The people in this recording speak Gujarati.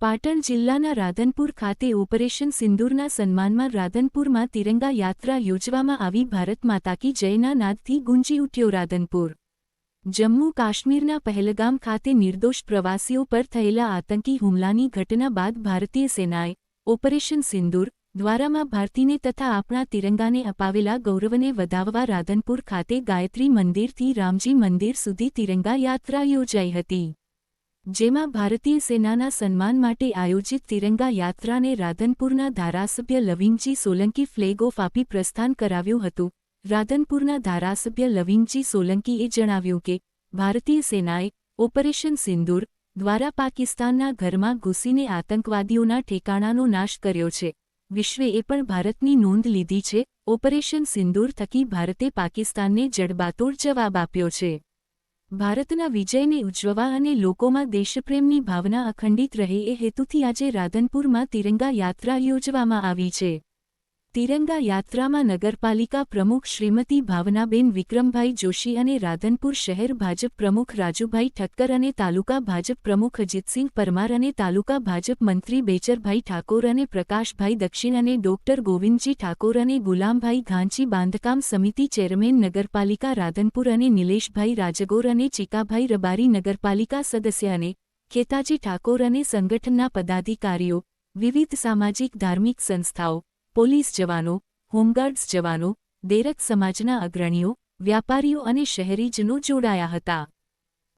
પાટણ જિલ્લાના રાધનપુર ખાતે ઓપરેશન સિંદૂરના સન્માનમાં રાધનપુરમાં તિરંગા યાત્રા યોજવામાં આવી ભારત માતા કી જયના નાદથી ગુંજી ઉઠ્યો રાધનપુર. જમ્મુ કાશ્મીરના પહેલગામ ખાતે નિર્દોષ પ્રવાસીઓ પર થયેલા આતંકી હુમલાની ઘટના બાદ ભારતીય સેનાએ ઓપરેશન સિંદૂર દ્વારામાં ભારતીને તથા આપણા તિરંગાને અપાવેલા ગૌરવને વધાવવા રાધનપુર ખાતે ગાયત્રી મંદિરથી રામજી મંદિર સુધી તિરંગા યાત્રા યોજાઈ હતી. જેમાં ભારતીય સેનાના સન્માન માટે આયોજિત તિરંગા યાત્રાને રાધનપુરના ધારાસભ્ય લવિંગજી સોલંકી ફ્લેગ ઓફ આપી પ્રસ્થાન કરાવ્યું હતું. રાધનપુરના ધારાસભ્ય લવિંગજી સોલંકીએ જણાવ્યું કે, ભારતીય સેનાએ ઓપરેશન સિંદૂર દ્વારા પાકિસ્તાનના ઘરમાં ઘૂસીને આતંકવાદીઓના ઠેકાણાનો નાશ કર્યો છે. વિશ્વે એ પણ ભારતની નોંધ લીધી છે, ઓપરેશન સિંદૂર થકી ભારતે પાકિસ્તાનને જડબાતોડ જવાબ આપ્યો છે. ભારતના વિજયને ઉજવવા અને લોકોમાં દેશપ્રેમની ભાવના અખંડિત રહે એ હેતુથી આજે રાધનપુરમાં તિરંગા યાત્રા યોજવામાં આવી છે. તિરંગા યાત્રામાં નગરપાલિકા પ્રમુખ શ્રીમતી ભાવનાબેન વિક્રમભાઈ જોશી અને રાધનપુર શહેર ભાજપ પ્રમુખ રાજુભાઈ ઠક્કર અને તાલુકા ભાજપ પ્રમુખ અજીતસિંહ પરમાર અને તાલુકા ભાજપ મંત્રી બેચરભાઈ ઠાકોર અને પ્રકાશભાઈ દક્ષિણ અને ડોક્ટર ગોવિંદજી ઠાકોર અને ગુલામભાઈ ઘાંચી બાંધકામ સમિતિ ચેરમેન નગરપાલિકા રાધનપુર અને નિલેશભાઈ રાજગોર અને ચીકાભાઈ રબારી નગરપાલિકા સદસ્ય અને ખેતાજી ઠાકોર અને સંગઠનના પદાધિકારીઓ, વિવિધ સામાજિક ધાર્મિક સંસ્થાઓ પોલીસ જવાનો હોમગાર્ડ્સ જવાનો દેરક સમાજના અગ્રણીઓ વ્યાપારીઓ અને શહેરીજનો જોડાયા હતા.